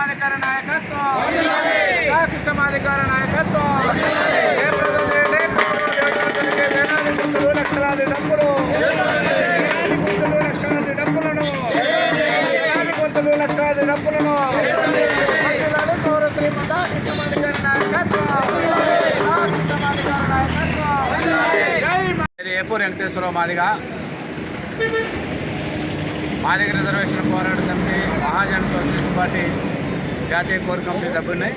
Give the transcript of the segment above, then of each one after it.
మాధికార నాయకత్వం. జై కృష్ణమాధికారి నాయకత్వం. లక్షలాది డబ్బులు. లక్షలాది డబ్బులను. వేలాది లక్షలాది డబ్బులను. పట్టుదల గౌరవ శ్రీమంత నాయకత్వం. జై నాయకత్వం వెంకటేశ్వరరావు మాదిగా. మాదిగ రిజర్వేషన్ పోరాట సమితి మహాజన సోషలిస్ట్ పార్టీ జాతీయ కోర్ కమిటీ సభ్యుని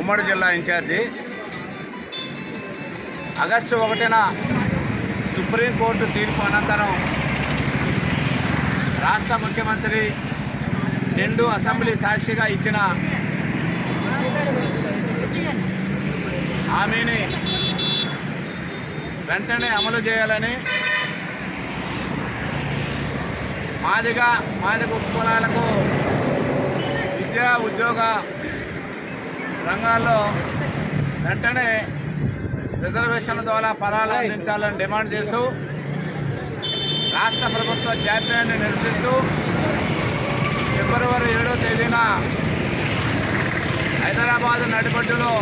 ఉమ్మడి జిల్లా ఇన్ఛార్జి. ఆగస్టు ఒకటిన సుప్రీంకోర్టు తీర్పు అనంతరం రాష్ట్ర ముఖ్యమంత్రి రెండు అసెంబ్లీ సాక్షిగా ఇచ్చిన హామీని వెంటనే అమలు చేయాలని మాదిగా మాదిగ ఉపకులాలకు విద్యా ఉద్యోగ రంగాల్లో వెంటనే రిజర్వేషన్ల ద్వారా ఫలాలు అందించాలని డిమాండ్ చేస్తూ రాష్ట్ర ప్రభుత్వ జాప్యాన్ని నిరసిస్తూ ఫిబ్రవరి ఏడో తేదీన హైదరాబాద్ నడిబడ్డులో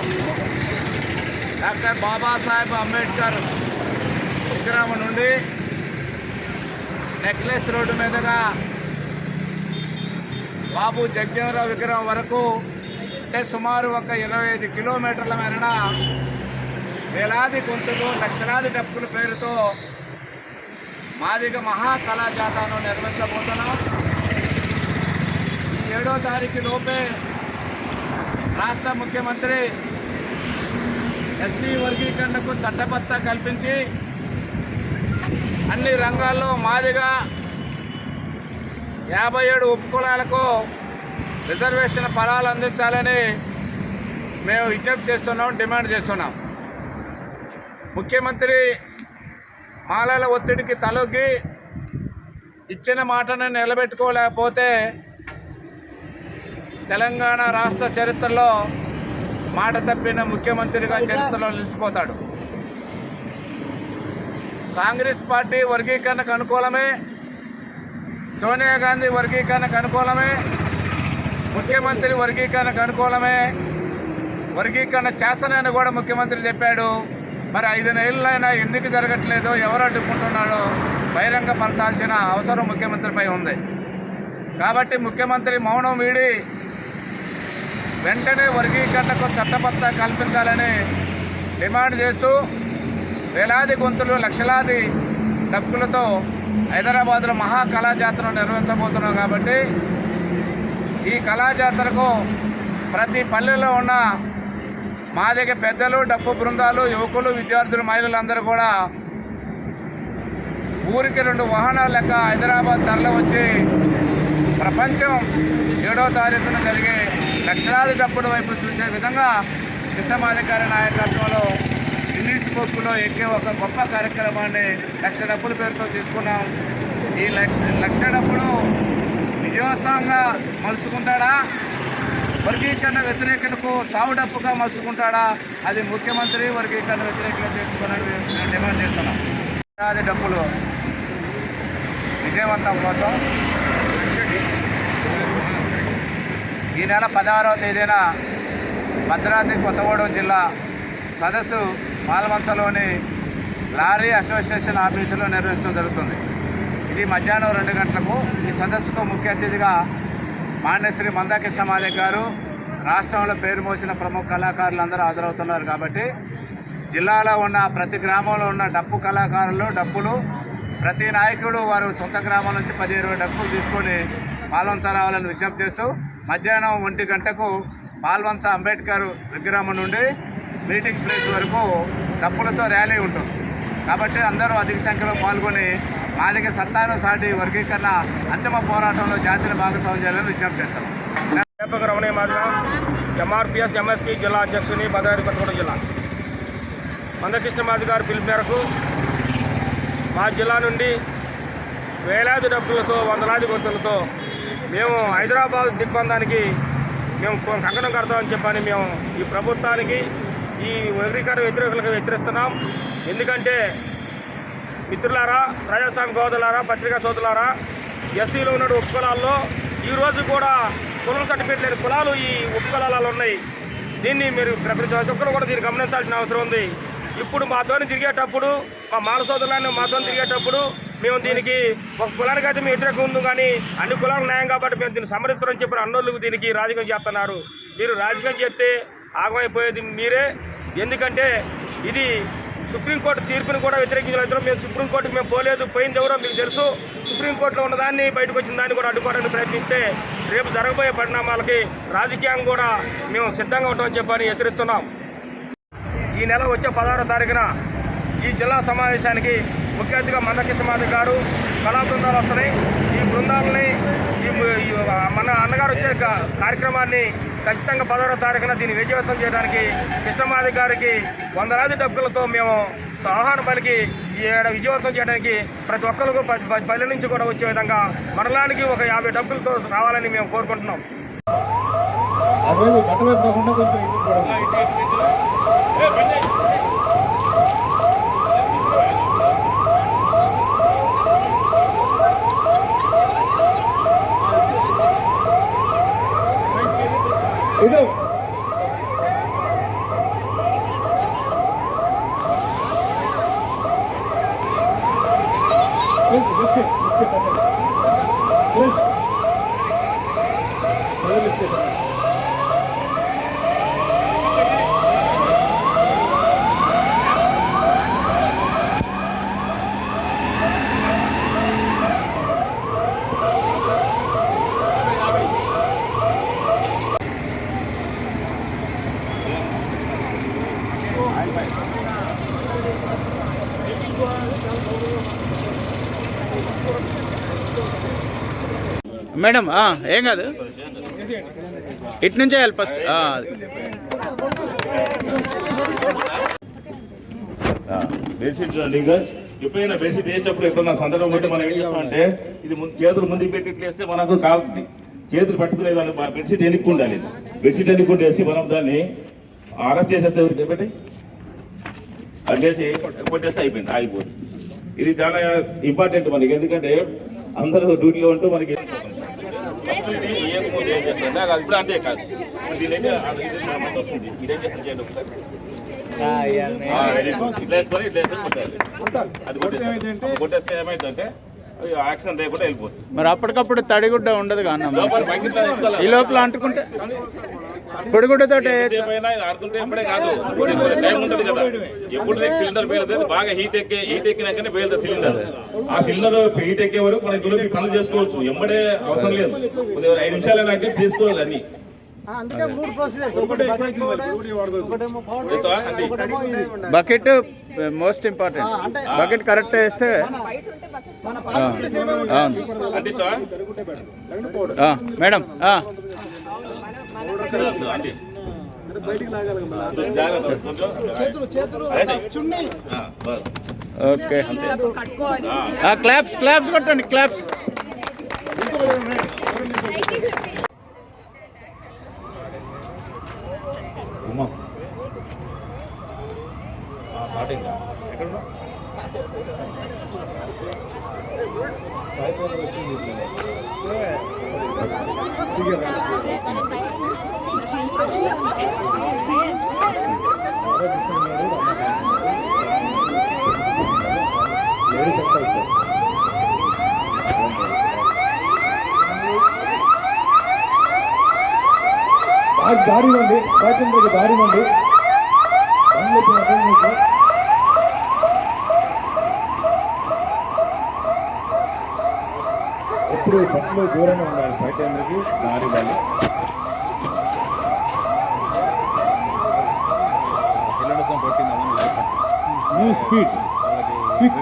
డాక్టర్ బాబాసాహెబ్ అంబేద్కర్ విగ్రహం నుండి నెక్లెస్ రోడ్డు మీదుగా బాబు జగ్జీవరావు విగ్రహం వరకు అంటే సుమారు ఒక ఇరవై ఐదు కిలోమీటర్ల మేరన వేలాది గొంతులు లక్షలాది డప్పుల పేరుతో మాదిగ మహా కళాజాతాను నిర్మించబోతున్నాం. ఈ ఏడో తారీఖు లోపే రాష్ట్ర ముఖ్యమంత్రి ఎస్సీ వర్గీకరణకు చట్టబద్ధ కల్పించి అన్ని రంగాల్లో మాదిగా యాభై ఏడు ఉపకులాలకు రిజర్వేషన్ ఫలాలు అందించాలని మేము విజ్ఞప్తి చేస్తున్నాం డిమాండ్ చేస్తున్నాం. ముఖ్యమంత్రి మాలల ఒత్తిడికి తలొగ్గి ఇచ్చిన మాటను నిలబెట్టుకోలేకపోతే తెలంగాణ రాష్ట్ర చరిత్రలో మాట తప్పిన ముఖ్యమంత్రిగా చరిత్రలో నిలిచిపోతాడు. కాంగ్రెస్ పార్టీ వర్గీకరణకు అనుకూలమే. సోనియా గాంధీ వర్గీకరణకు అనుకూలమే ముఖ్యమంత్రి వర్గీకరణకు అనుకూలమే. వర్గీకరణ చేస్తానని కూడా ముఖ్యమంత్రి చెప్పాడు. మరి ఐదు నెలలైనా ఎందుకు జరగట్లేదో ఎవరు అడ్డుకుంటున్నాడో బహిరంగపరచాల్సిన అవసరం ముఖ్యమంత్రిపై ఉంది. కాబట్టి ముఖ్యమంత్రి మౌనం వీడి వెంటనే వర్గీకరణకు చట్టబద్ధ కల్పించాలని డిమాండ్ చేస్తూ వేలాది గొంతులు లక్షలాది డబ్బులతో హైదరాబాద్లో మహా కళాజాతను నిర్వహించబోతున్నాం కాబట్టి ఈ కళాజాతరకు ప్రతి పల్లెలో ఉన్న మాదిగ పెద్దలు డప్పు బృందాలు యువకులు విద్యార్థులు మహిళలందరూ కూడా ఊరికి రెండు వాహనాలు లెక్క హైదరాబాద్ తరలి వచ్చి ప్రపంచం ఏడో తారీఖున జరిగే లక్షలాది డప్పుల వైపు చూసే విధంగా విశ్వమాధికారి నాయకత్వంలో గిన్నీస్ ఎక్కే ఒక గొప్ప కార్యక్రమాన్ని లక్ష డబ్బుల పేరుతో తీసుకున్నాం. ఈ లక్ష లక్ష విజయోత్సవంగా మలుచుకుంటాడా? వర్గీకరణ వ్యతిరేకతకు సావు డప్పుగా మలుచుకుంటాడా? అది ముఖ్యమంత్రి వర్గీకరణ వ్యతిరేకత చేసుకోవాలని మేము డిమాండ్ చేస్తున్నాం. అది డప్పులు విజయవంతం కోసం ఈ నెల పదహారవ తేదీన భద్రాద్రి కొత్తగూడెం జిల్లా సదస్సు పాలమంచలోని లారీ అసోసియేషన్ ఆఫీసులో నిర్వహించడం జరుగుతుంది. ఇది మధ్యాహ్నం రెండు గంటలకు ఈ సదస్సుకు ముఖ్య అతిథిగా మాన్యశ్రీ మందాకృష్ణ మాదే గారు రాష్ట్రంలో పేరు మోసిన ప్రముఖ కళాకారులు అందరూ హాజరవుతున్నారు కాబట్టి జిల్లాలో ఉన్న ప్రతి గ్రామంలో ఉన్న డప్పు కళాకారులు డప్పులు ప్రతి నాయకుడు వారు సొంత గ్రామం నుంచి పది ఇరవై డప్పులు తీసుకొని పాల్వంచ రావాలని విజ్ఞప్తి చేస్తూ మధ్యాహ్నం ఒంటి గంటకు పాల్వంచ అంబేద్కర్ విగ్రహం నుండి మీటింగ్ ప్లేస్ వరకు డప్పులతో ర్యాలీ ఉంటుంది. కాబట్టి అందరూ అధిక సంఖ్యలో పాల్గొని మాదిక సత్తాను సాటి వర్గీకరణ అంతిమ పోరాటంలో జాతీయ భాగస్వామ్యం చేయాలని విజ్ఞప్తి చేస్తాం. అధ్యాపక రమణీయ మాదిగ ఎంఆర్పిఎస్ ఎంఎస్పి జిల్లా అధ్యక్షుని భద్రాద్రి కొత్తగూడెం జిల్లా. మందకృష్ణ మాది గారి పిలుపు మేరకు మా జిల్లా నుండి వేలాది డబ్బులతో వందలాది గొంతులతో మేము హైదరాబాద్ దిగ్బంధానికి మేము కంకణం కడతామని చెప్పని మేము ఈ ప్రభుత్వానికి ఈ వర్గీకరణ వ్యతిరేకులకు హెచ్చరిస్తున్నాం. ఎందుకంటే మిత్రులారా ప్రజాస్వామ్య గోదలారా పత్రికా సోదరులారా ఎస్సీలో ఉన్న ఉపకులాల్లో ఈ రోజు కూడా కులం సర్టిఫికేట్ లేని కులాలు ఈ ఉపకులాలలో ఉన్నాయి. దీన్ని మీరు ప్రతి ఒక్కరు కూడా దీన్ని గమనించాల్సిన అవసరం ఉంది. ఇప్పుడు మాతోని తిరిగేటప్పుడు మా మాన సోదరులను మాతో తిరిగేటప్పుడు మేము దీనికి ఒక కులానికి అయితే మేము వ్యతిరేకం ఉంది కానీ అన్ని కులాలకు న్యాయం కాబట్టి మేము దీన్ని సమర్థిస్తామని చెప్పిన అన్నోళ్ళు దీనికి రాజకీయం చేస్తున్నారు. మీరు రాజకీయం చేస్తే ఆగమైపోయేది మీరే. ఎందుకంటే ఇది సుప్రీంకోర్టు తీర్పును కూడా వ్యతిరేకించలేదు మేము సుప్రీంకోర్టుకి మేము పోలేదు పోయింది ఎవరో మీకు తెలుసు. సుప్రీంకోర్టులో ఉన్నదాన్ని బయటకు వచ్చిన దాన్ని కూడా అడ్డుకోవడానికి ప్రయత్నిస్తే రేపు జరగబోయే పరిణామాలకి రాజకీయం కూడా మేము సిద్ధంగా ఉంటామని చెప్పని హెచ్చరిస్తున్నాం. ఈ నెల వచ్చే పదహారో తారీఖున ఈ జిల్లా సమావేశానికి ముఖ్య అతిథిగా మందకృష్ణ మాధవ్ గారు కళా బృందాలు వస్తున్నాయి. ఈ బృందాలని ఈ మన అన్నగారు వచ్చే కార్యక్రమాన్ని ఖచ్చితంగా పదహారో తారీఖున దీన్ని విజయవంతం చేయడానికి కృష్ణమాధవ్ గారికి వందలాది డబ్బులతో మేము ఆహ్వానం పలికి ఈ ఏడ విజయవంతం చేయడానికి ప్రతి ఒక్కరికి పది పది పల్లె నుంచి కూడా వచ్చే విధంగా మండలానికి ఒక యాభై డబ్బులతో రావాలని మేము కోరుకుంటున్నాం. కాకుండా కొంచెం ఇటు చూడండి మేడం ఏం కాదు. ఇటు నుంచే వెళ్ళి ఫస్ట్ బెడ్షీట్ చూడండి ఇంకా ఎప్పుడైనా బెడ్షీట్ వేసేటప్పుడు ఎప్పుడైనా సందర్భం బట్టి మనం ఏం చేస్తామంటే ఇది ముందు చేతులు ముందుకు పెట్టి ఇట్లా వేస్తే మనకు కాలుతుంది. చేతులు పట్టుకునే వాళ్ళు బెడ్షీట్ ఎన్నికి ఉండాలి. బెడ్షీట్ ఎన్నికి వేసి మనం దాన్ని అరెస్ట్ చేసేస్తే పెట్టి అడ్డేసి కొట్టేస్తే అయిపోయింది ఆగిపోతుంది ఇది చాలా ఇంపార్టెంట్ మనకి. ఎందుకంటే అందరూ డ్యూటీలో ఉంటూ మనకి ఇప్పుడు అంటే కాదు. దీనైతే అది ఇది మన మంట వస్తుంది. ఇదేం చేస్తుంది చేయండి ఒకసారి. ఆ, ready. ఇట్లా వేసుకొని ఇట్లా వేసుకొని కొట్టాలి. అది కొట్టేస్తే కొట్టేస్తే ఏమైందంటే అది యాక్సిడెంట్ లేకుండా వెళ్ళిపోతుంది. మరి అప్పటికప్పుడు తడిగుడ్డ ఉండదు వేసుకోవాలి. ఈ లోపల అంటుకుంటే పొడిగుడ్డతో ఎంతసేపు అయినా ఇది ఆడుతుంటే ఇప్పుడే కాదు. టైం ఉంటుంది కదా. ఎప్పుడు సిలిండర్ పేలుతుంది బాగా హీట్ ఎక్కే హీట్ ఎక్కినాకనే పేలుతుంది సిలిండర్ ఆ సిలిండర్ హీట్ ఎక్కే వరకు మన ఇందులో పనులు చేసుకోవచ్చు. ఎంబడే అవసరం లేదు. ఐదు నిమిషాలు అయినాక తీసుకోవాలి అన్ని. Bucket most important bucket correct వేస్తే మేడం ఆ, అంటి. జాగ్రత్త కొంచెం. అదే చెయ్యి. ఆ, బస్. ఓకే క్లాప్స్ క్లాప్స్ కొట్టండి క్లాప్స్ ఎక్కడ దారి ఉంది. ప్యాకింగ్ దగ్గర దారి ఉంది. బండ్లు అర్థం మీకు ఎప్పుడు పట్టులో దూరంగా ఉండాలి బయట దారి వాళ్ళు న్యూ స్పీడ్ క్విక్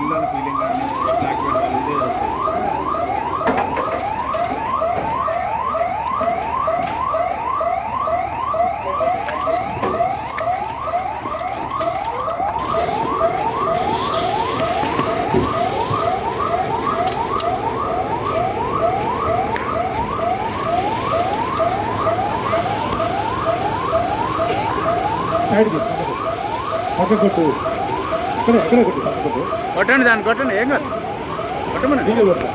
సైడ్కి పక్క కొట్టు ఇక్కడ ఎక్కడ కొట్టు పక్క కొట్టు కొట్టండి దాన్ని కొట్టండి. ఏం కాదు. కొట్టమని డీజే కొట్టు.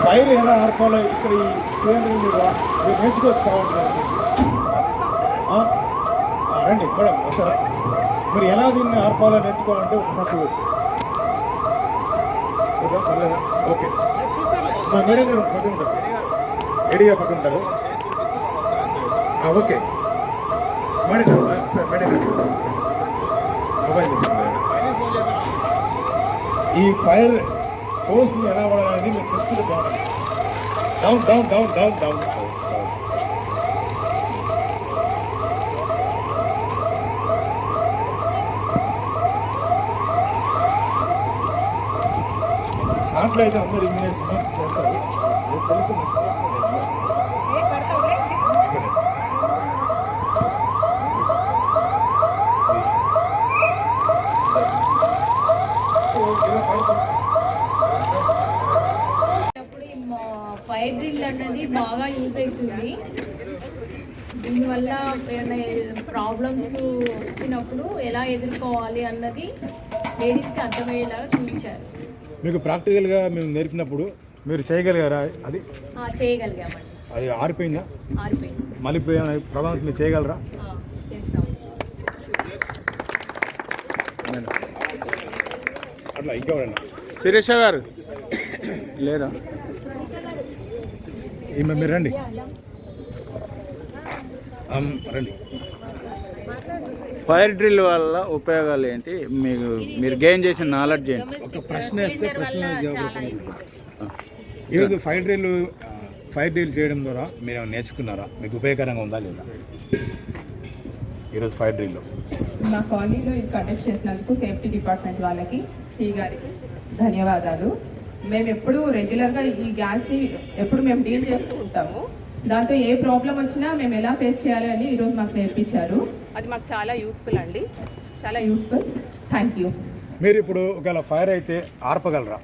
ఫైర్ ఎలా ఆర్పాలో ఇక్కడ ఈ కేంద్రం మీద మీరు నేర్చుకోవచ్చు కావాలి రండి మేడం వస్తారా మీరు ఎలా దీన్ని ఆర్పాలో నేర్చుకోవాలంటే ఒకసారి చూడొచ్చు. ఓకే పర్లేదా? ఓకే. మా మేడం గారు పక్కన ఉంటారు. ఏడిగా పక్కన ఉంటారు. Okay. Medical sir medical. Mobile ఈ ఫైర్ హోస్ని ఎలా వాడాలనేది మీరు తెలుసుకుంటే బాగుంటుంది. Down down down down down దాంట్లో అయితే అందరు ఇంజనీర్స్ చేస్తారు. తెలుసు తెలిసి మంచిది అప్పుడు ఈ మా- ఫైర్ డ్రిల్ అన్నది బాగా యూజ్ అవుతుంది. దీనివల్ల ఏమైనా ప్రాబ్లమ్స్ వచ్చినప్పుడు ఎలా ఎదుర్కోవాలి అన్నది లేడీస్కి అర్థమయ్యేలాగా చూపించారు. మీకు ప్రాక్టికల్గా మేము నేర్పినప్పుడు మీరు చేయగలిగారా? అది ఆ, చేయగలిగామండి. అది ఆరిపోయిందా? ఆరిపోయింది. మళ్ళీ ప్రభావం మీరు చేయగలరా? ఆ, చేస్తాం. అట్లా ఇంకెవరన్నా శిరీష గారు. లేదా? ఈమె మీరు రండి. రండి. ఫైర్ డ్రిల్ వల్ల ఉపయోగాలు ఏంటి? మీకు మీరు గెయిన్ చేసిన నాలెడ్జ్ ఏంటి? ఒక ప్రశ్న వేస్తే ప్రశ్న ఈరోజు ఫైర్ డ్రిల్ ఫైర్ డ్రిల్ చేయడం ద్వారా మీరు ఏమైనా నేర్చుకున్నారా? మీకు ఉపయోగకరంగా ఉందా లేదా? ఈరోజు ఫైర్ డ్రిల్లో మా కాలనీలో ఇది కండక్ట్ చేసినందుకు సేఫ్టీ డిపార్ట్మెంట్ వాళ్ళకి సి గారికి ధన్యవాదాలు. మేము ఎప్పుడు రెగ్యులర్గా ఈ గ్యాస్ని ఎప్పుడు మేము డీల్ చేస్తూ ఉంటాము. దాంతో ఏ ప్రాబ్లం వచ్చినా మేము ఎలా ఫేస్ చేయాలి అని ఈరోజు మాకు నేర్పించారు. అది మాకు చాలా యూస్ఫుల్ అండి. చాలా యూస్ఫుల్ థ్యాంక్ యూ మీరు ఇప్పుడు ఒకవేళ ఫైర్ అయితే ఆర్పగలరా?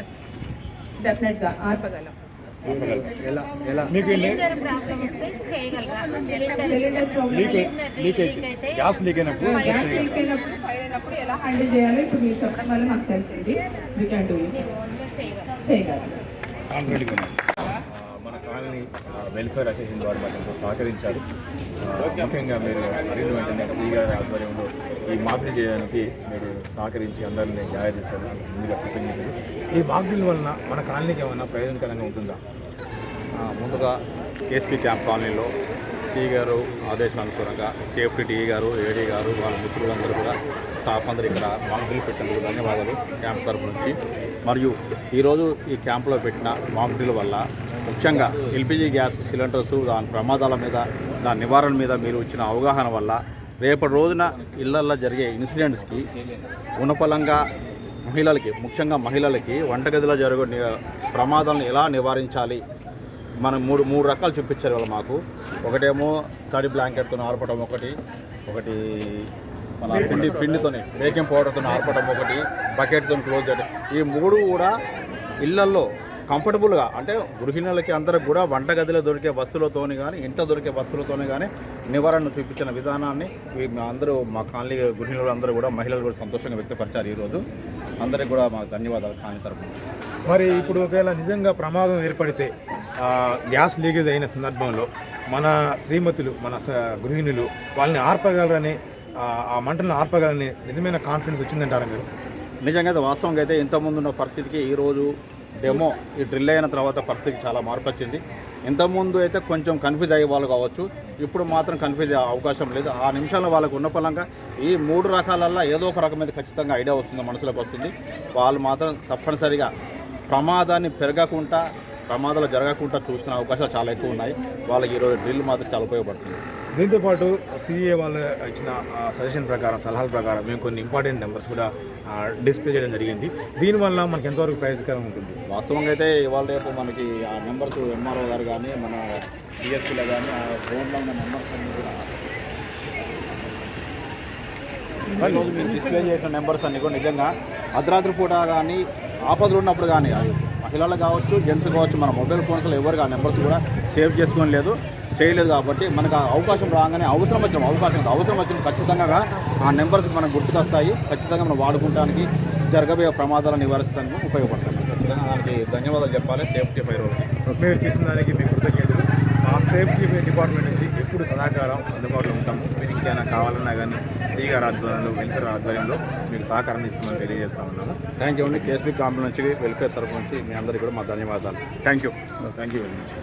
ఎస్ డెఫినెట్గా ఆర్పగలం. మీకు లీక్ లీక్ అయితే గ్యాస్ లీక్ అయినప్పుడు గ్యాస్ లీక్ అయినప్పుడు ఫైర్ అయినప్పుడు ఎలా హ్యాండిల్ చేయాలో ఇప్పుడు మీరు చెప్పడం వల్ల మాకు తెలిసింది. చేయగలం. మన కాలనీ వెల్ఫేర్ అసోసియేషన్ ద్వారా మాకు ఎంతో సహకరించారు. ముఖ్యంగా మీరు అడిగిన వెంటనే శ్రీ గారి ఆధ్వర్యంలో ఈ మాఫిల్ చేయడానికి మీరు సహకరించి అందరినీ జాయిన్ చేస్తారు ముందుగా కృతజ్ఞతలు. ఈ మాఫిల్ వలన మన కాలనీకి ఏమైనా ప్రయోజనకరంగా ఉంటుందా? ముందుగా కేఎస్పీ క్యాంప్ కాలనీలో సి గారు ఆదేశానుసారంగా సేఫ్టీ టీ గారు ఏడీ గారు వాళ్ళ మిత్రులందరూ కూడా స్టాఫ్ అందరూ ఇక్కడ మాక్ పెట్టినందుకు ధన్యవాదాలు క్యాంప్ తరపు నుంచి. మరియు ఈరోజు ఈ క్యాంపులో పెట్టిన మాక్ వల్ల ముఖ్యంగా ఎల్పిజి గ్యాస్ సిలిండర్స్ దాని ప్రమాదాల మీద దాని నివారణ మీద మీరు ఇచ్చిన అవగాహన వల్ల రేపటి రోజున ఇళ్ళల్లో జరిగే ఇన్సిడెంట్స్కి గుణఫలంగా మహిళలకి ముఖ్యంగా మహిళలకి వంటగదిలో జరిగే ప్రమాదాలను ఎలా నివారించాలి? మనం మూడు మూడు రకాలు చూపించారు వాళ్ళు మాకు. ఒకటేమో తడి బ్లాంకెట్తో ఆర్పడం ఒకటి ఒకటి మన పిండి పిండితోనే బేకింగ్ పౌడర్తో ఆర్పడం ఒకటి బకెట్తో క్లోజ్ చేయడం ఈ మూడు కూడా ఇళ్ళల్లో కంఫర్టబుల్గా అంటే గృహిణులకి అందరికి కూడా వంటగదిలో దొరికే వస్తువులతోని కానీ ఇంట్లో దొరికే వస్తువులతోని కానీ నివారణ చూపించిన విధానాన్ని అందరూ మా కాలనీ గృహిణులు అందరూ కూడా మహిళలు కూడా సంతోషంగా వ్యక్తపరిచారు ఈరోజు అందరికి కూడా మా ధన్యవాదాలు కాలనీ తరపున. మరి ఇప్పుడు ఒకవేళ నిజంగా ప్రమాదం ఏర్పడితే గ్యాస్ లీకేజ్ అయిన సందర్భంలో మన శ్రీమతులు మన గృహిణులు వాళ్ళని ఆర్పగలరని ఆ, మంటలను ఆర్పగలరని నిజమైన కాన్ఫిడెన్స్ వచ్చిందంటారా మీరు? నిజంగా అయితే వాస్తవంగా అయితే ఇంతకుముందు ఉన్న పరిస్థితికి ఈరోజు డెమో ఈ డ్రిల్ అయిన తర్వాత పరిస్థితికి చాలా మార్పు వచ్చింది. ఇంతకుముందు అయితే కొంచెం కన్ఫ్యూజ్ అయ్యే వాళ్ళు కావచ్చు. ఇప్పుడు మాత్రం కన్ఫ్యూజ్ అయ్యే అవకాశం లేదు. ఆ నిమిషాల్లో వాళ్ళకు ఉన్న పలంగా ఈ మూడు రకాలల్లో ఏదో ఒక రకమైన ఖచ్చితంగా ఐడియా వస్తుంది మనసులోకి వస్తుంది. వాళ్ళు మాత్రం తప్పనిసరిగా ప్రమాదాన్ని పెరగకుండా ప్రమాదాలు జరగకుండా చూసుకునే అవకాశాలు చాలా ఎక్కువ ఉన్నాయి. వాళ్ళకి ఈరోజు డ్రిల్ మాత్రం చాలా ఉపయోగపడుతుంది. దీంతో పాటు సిఏ వాళ్ళు ఇచ్చిన సజెషన్ ప్రకారం సలహాల ప్రకారం మేము కొన్ని ఇంపార్టెంట్ నెంబర్స్ కూడా డిస్ప్లే చేయడం జరిగింది. దీనివల్ల మనకి ఎంతవరకు ప్రయోజనకరంగా ఉంటుంది? వాస్తవంగా అయితే ఇవాళ రేపు మనకి ఆ నెంబర్స్ ఎంఆర్ఓ గారు కానీ మన డిఎస్పీలో కానీ ఆ ఫోన్లో ఉన్న నెంబర్స్ అన్ని కూడా ఈరోజు మీరు డిస్ప్లే చేసిన నెంబర్స్ అన్ని కూడా నిజంగా అర్ధరాత్రి పూట కానీ ఆపదలు ఉన్నప్పుడు కానీ అది మహిళలు కావచ్చు జెంట్స్ కావచ్చు మన మొబైల్ ఫోన్స్లో ఎవరికి ఆ నెంబర్స్ కూడా సేవ్ చేసుకోని లేదు. చేయలేదు కాబట్టి మనకు ఆ అవకాశం రాగానే అవసరం వచ్చిన అవకాశం కాదు, అవసరం వచ్చిన ఖచ్చితంగా ఆ నెంబర్స్ మనకు గుర్తుకొస్తాయి. ఖచ్చితంగా మనం వాడుకుంటానికి జరగబోయే ప్రమాదాలను నివారించడానికి ఉపయోగపడతాయి. ఖచ్చితంగా దానికి ధన్యవాదాలు చెప్పాలి. సేఫ్టీ ఫైర్ మీరు చేసిన దానికి మీ కృతజ్ఞతలు. మా సేఫ్టీ డిపార్ట్మెంట్ నుంచి ఎప్పుడు సదాకాలం అందుబాటులో ఉంటాము. మీరు ఇంకేమైనా కావాలన్నా కానీ సి గారి ఆధ్వర్యంలో వెల్ఫేర్ ఆధ్వర్యంలో మీకు సహకారం ఇస్తామని తెలియజేస్తా ఉన్నాము. థ్యాంక్ యూ అండి. కేఎస్పీ కాంప్లీ నుంచి వెల్ఫేర్ తరఫు నుంచి మీ అందరికీ కూడా మా ధన్యవాదాలు. Thank you. Thank you very much.